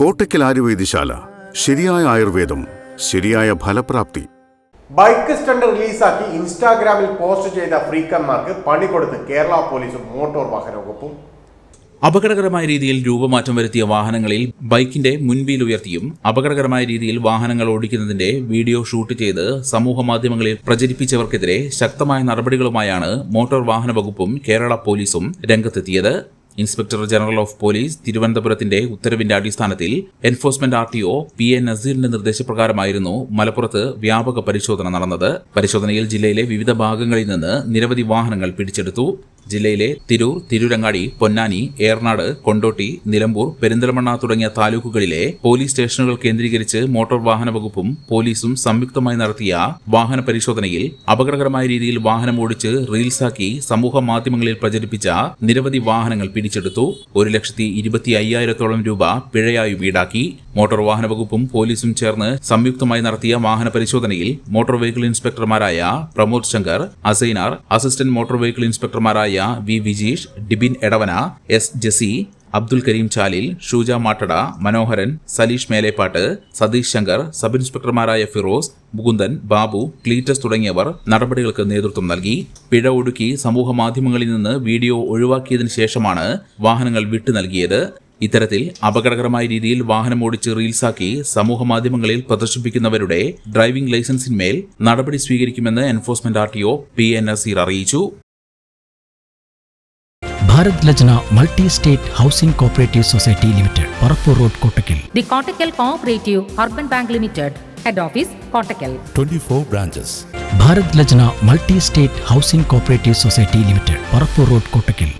കോട്ടയ്ക്കൽ ആയുർവേദശാല ശരിയായ ആയുർവേദം ശരിയായ ഫലപ്രാപ്തി. ബൈക്ക് സ്റ്റണ്ട് റിലീസാക്കി ഇൻസ്റ്റാഗ്രാമിൽ പോസ്റ്റ് ചെയ്ത ഫ്രീക്കന്മാർക്ക് പണി കൊടുത്ത് കേരള പോലീസും മോട്ടോർ വാഹന വകുപ്പും. അപകടകരമായ രീതിയിൽ രൂപമാറ്റം വരുത്തിയ വാഹനങ്ങളിൽ ബൈക്കിന്റെ മുൻവീൽ ഉയർത്തിയും അപകടകരമായ രീതിയിൽ വാഹനങ്ങൾ ഓടിക്കുന്നതിന്റെ വീഡിയോ ഷൂട്ട് ചെയ്ത് സമൂഹ മാധ്യമങ്ങളിൽ പ്രചരിപ്പിച്ചവർക്കെതിരെ ശക്തമായ നടപടികളുമായാണ് മോട്ടോർ വാഹന വകുപ്പും കേരള പോലീസും രംഗത്തെത്തിയത്. ഇൻസ്പെക്ടർ ജനറൽ ഓഫ് പോലീസ് തിരുവനന്തപുരത്തിന്റെ ഉത്തരവിന്റെ അടിസ്ഥാനത്തിൽ enforcement R T O P A നസീറിന്റെ നിർദ്ദേശപ്രകാരമായിരുന്നു മലപ്പുറത്ത് വ്യാപക പരിശോധന നടന്നത്. പരിശോധനയിൽ ജില്ലയിലെ വിവിധ ഭാഗങ്ങളിൽ നിന്ന് നിരവധി വാഹനങ്ങൾ പിടിച്ചെടുത്തു. ജില്ലയിലെ തിരൂർ തിരൂരങ്ങാടി പൊന്നാനി ഏർനാട് കൊണ്ടോട്ടി നിലമ്പൂർ പെരിന്തൽമണ്ണ തുടങ്ങിയ താലൂക്കുകളിലെ പോലീസ് സ്റ്റേഷനുകൾ കേന്ദ്രീകരിച്ച് മോട്ടോർ വാഹന വകുപ്പും പോലീസും സംയുക്തമായി നടത്തിയ വാഹന പരിശോധനയിൽ അപകടകരമായ രീതിയിൽ വാഹനം ഓടിച്ച് റീൽസാക്കി സമൂഹ മാധ്യമങ്ങളിൽ പ്രചരിപ്പിച്ച നിരവധി വാഹനങ്ങൾ പിടിച്ചെടുത്തു. ഒരു ലക്ഷത്തി ഇരുപത്തി അയ്യായിരത്തോളം രൂപ പിഴയായും ഈടാക്കി മോട്ടോർ വാഹന വകുപ്പും പോലീസും ചേർന്ന് സംയുക്തമായി നടത്തിയ വാഹന പരിശോധനയിൽ motor vehicle ഇൻസ്പെക്ടർമാരായ Pramod Shankar Asainar assistant motor vehicle ഇൻസ്പെക്ടർമാരായ V Vijeesh Dibin Edavana S Jessy Abdul Kareem Chalil Shooja Mattada Manoharan Saleesh Melepattu Satheesh Shankar sub ഇൻസ്പെക്ടർമാരായ Firoz Mukundan Babu Cletus തുടങ്ങിയവർ നടപടികൾക്ക് നേതൃത്വം നൽകി. പിഴ ഒടുക്കി സമൂഹ മാധ്യമങ്ങളിൽ നിന്ന് വീഡിയോ ഒഴിവാക്കിയതിനു ശേഷമാണ് വാഹനങ്ങൾ വിട്ടു നൽകിയത്. ഇത്തരത്തിൽ അപകടകരമായ രീതിയിൽ വാഹനം ഓടിച്ച് റീൽസാക്കി സമൂഹ മാധ്യമങ്ങളിൽ പ്രദർശിപ്പിക്കുന്നവരുടെ ഡ്രൈവിംഗ് ലൈസൻസിന്മേൽ നടപടി സ്വീകരിക്കുമെന്ന് enforcement R T O P N Naseer അറിയിച്ചു. Bharat Lajna multi state housing cooperative society limited Parappur road Kottakkal. The Kottakkal cooperative urban bank limited head office Kottakkal. 24 branches. Bharat Lajna multi state housing cooperative society limited Parappur road Kottakkal.